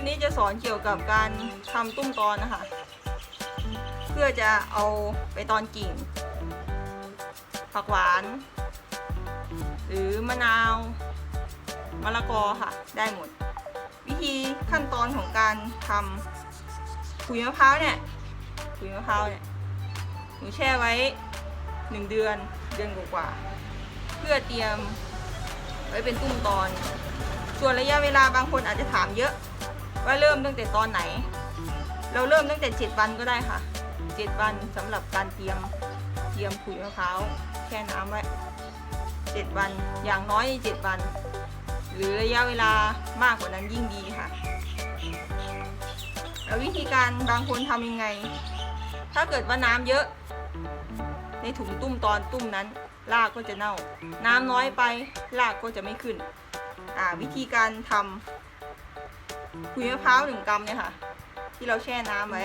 ปนี้จะสอนเกี่ยวกับการทำตุ้มตอนนะคะ เพื่อจะเอาไปตอนกิ่ง ผักหวาน หรือมะนาวมะละกอค่ะ ได้หมด วิธีขั้นตอนของการทำขุยมะพร้าวเนี่ยขุยมะพร้าวเนี่ยหนูแช่ไว้หนึ่งเดือนเดือนกว่าๆเพื่อเตรียมไว้เป็นตุ้มตอน ส่วนระยะเวลาบางคนอาจจะถามเยอะ ว่าเริ่มตั้งแต่ตอนไหน เราเริ่มตั้งแต่ 7 วันก็ได้ค่ะ 7 วันสำหรับการเตรียมเตรียมขุยมะพร้าวแช่น้ำไว้ 7 วันอย่างน้อย 7 วัน หรือระยะเวลามากกว่านั้นยิ่งดีค่ะแล้ววิธีการบางคนทำยังไง ถ้าเกิดว่าน้ำเยอะ ในถุงตุ้มตอนตุ้มนั้นรากก็จะเน่า น้ำน้อยไปรากก็จะไม่ขึ้นอ่าวิธีการทำ ขุยมะพร้าวหนึ่งกรัมเนี่ยค่ะ ที่เราแช่น้ำไว้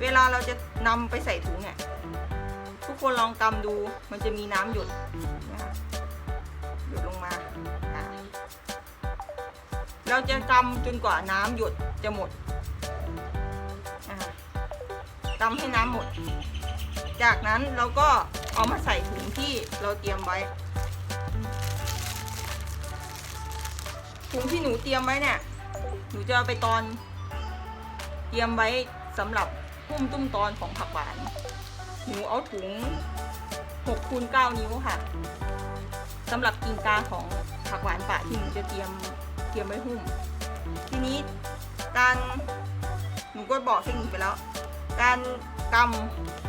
เวลาเราจะนำไปใส่ถุงเนี่ยทุกคนลองกำดูมันจะมีน้ำหยดนะคะหยดลงมาเราจะกำจนกว่าน้ำหยดจะหมดอ่ากำให้น้ำหมด จากนั้นเราก็เอามาใส่ถุงที่เราเตรียมไว้ ถุงที่หนูเตรียมไว้เนี่ย หนูจะเอาไปตอนเตรียมไว้สำหรับหุ้มตุ้มตอนของผักหวาน หนูเอาถุง6คูณ9นิ้วค่ะสำหรับกิ่งกลางของผักหวานป่าที่หนูจะเตรียมเตรียมไว้หุ้ม ทีนี้การหนูก็บอกเทคนิคไปแล้ว การก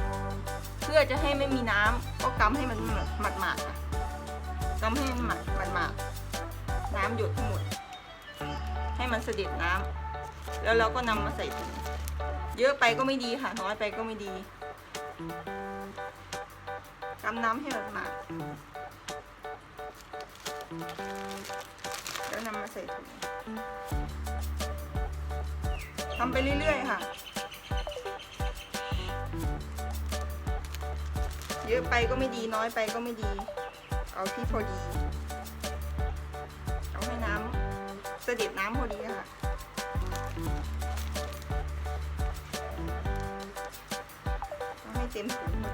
ำเพื่อจะให้ไม่มีน้ำก็กำให้มันหมาดหมาดๆค่ะกำให้มันหมาดหมาดหมาดๆน้ำหยดทั้งหมด ให้มันเสด็จน้ำแล้วเราก็นำมาใส่ถุงเยอะไปก็ไม่ดีค่ะน้อยไปก็ไม่ดีกำน้ำให้หมาดแล้วนำมาใส่ถุงทำไปเรื่อยๆค่ะ เยอะไปก็ไม่ดีน้อยไปก็ไม่ดี เอาที่พอดี สด็จน้ำพอดีค่ะให้เต็มถุงพ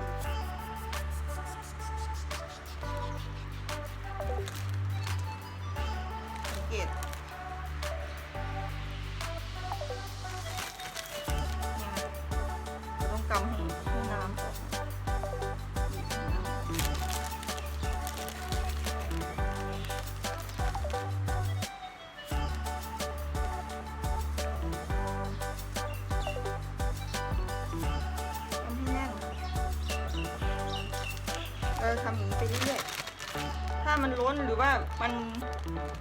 อดีสังเกต เราทำอย่างนี้ไปเรื่อยๆ ถ้ามันล้นหรือว่ามัน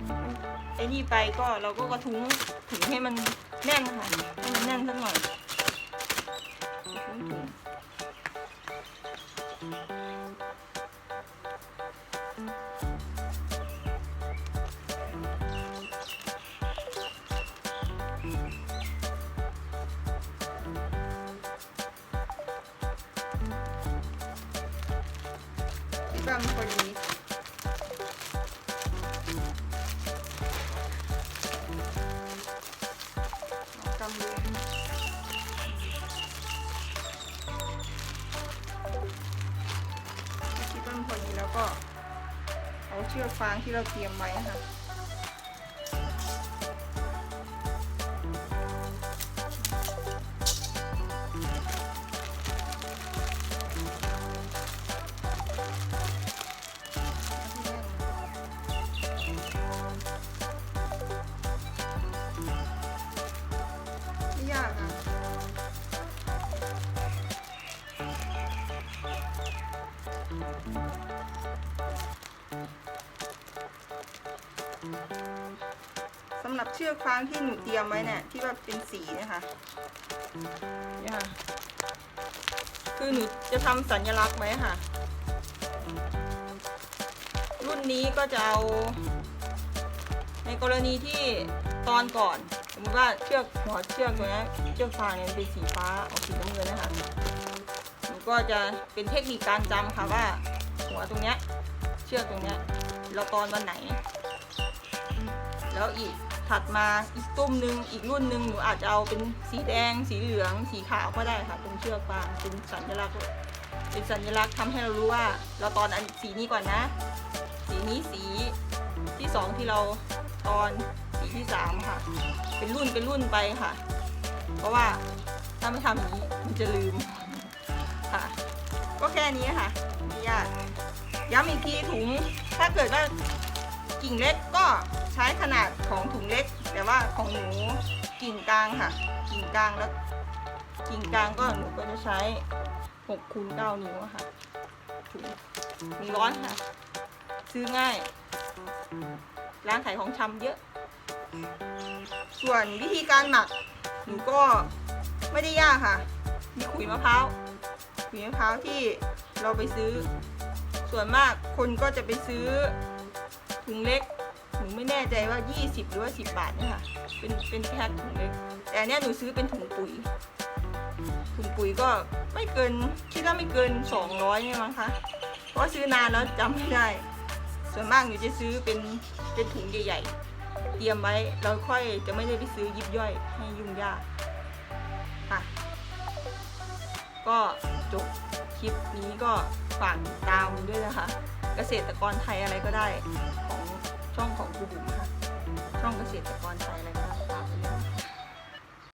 มันไอ้นี่ไปก็เราก็กระทุ้งถึงให้มันแน่นค่ะ ให้มันแน่นสักหน่อยกระทุ้งถุง กันพอดีกำเลยคิดว่ามันพอดีแล้วก็ เอาเชือกฟางที่เราเตรียมไว้ค่ะ สำหรับเชือกฟางที่หนูเตรียมไว้เนี่ยที่ว่าเป็นสีเนะคะเนี่ยค่ะคือหนูจะทำสัญลักษณ์ไว้ค่ะ รุ่นนี้ก็จะเอาในกรณีที่ตอนก่อนสมมติว่าเชือกหัวเชือกตัวนี้เชือกฟางเนี่ยเป็นสีฟ้าออกสีน้ำเงินนะคะหนูก็จะเป็นเทคนิคการจำค่ะว่าหัวตรงเนี้ยเชือกตรงเนี้ยเราตอนวันไหน แล้วอีกถัดมาอีกตุ้มหนึ่งอีกรุ่นหนึ่งหนูอาจจะเอาเป็นสีแดง สีเหลือง สีขาวก็ได้ค่ะเป็นเชือกฟางเป็นสัญลักษณ์เป็นสัญลักษณ์ทำให้เรารู้ว่า เราตอนอันสีนี้ก่อนนะ สีนี้สีที่สองที่เราตอนสีที่สามค่ะ เป็นรุ่นเป็นรุ่นไปค่ะ เพราะว่าถ้าไม่ทำอย่างนี้มันจะลืมค่ะ ก็แค่นี้ค่ะไม่ยาก ย้ำอีกทีถุง ถ้าเกิดว่ากิ่งเล็กก็ใช้ขนาดของถุงเล็ก แต่ว่าของหนูกิ่งกลางค่ะ กิ่งกลางแล้ว กิ่งกลางก็หนูก็จะใช้6คูณ9นิ้วค่ะถุงถุงร้อนค่ะ ซื้อง่าย ร้านขายของชำเยอะ ส่วนวิธีการหมักหนูก็ไม่ได้ยากค่ะ มีขุยมะพร้าวขุยมะพร้าวที่เราไปซื้อ ส่วนมากคนก็จะไปซื้อถุงเล็กหนูไม่แน่ใจว่า 20 หรือว่า 10 บาทเนี่ยค่ะ เป็นเป็นแพ็คถุงเล็ก แต่เนี้ยหนูซื้อเป็นถุงปุ๋ย ถุงปุ๋ยก็ไม่เกินคิดว่าไม่เกิน 200เนี่ยมั้งคะ เพราะซื้อนานแล้วจำไม่ได้ ส่วนมากหนูจะซื้อเป็นเป็นถุงใหญ่ๆ เตรียมไว้เราค่อยจะไม่ได้ไปซื้อยิบย่อยให้ยุ่งยาก ก็จบคลิปนี้ก็ฝากติดตามด้วยนะคะ เกษตรกรไทยอะไรก็ได้ของช่องของครูบุ๋มค่ะ ช่องเกษตรกรไทยอะไร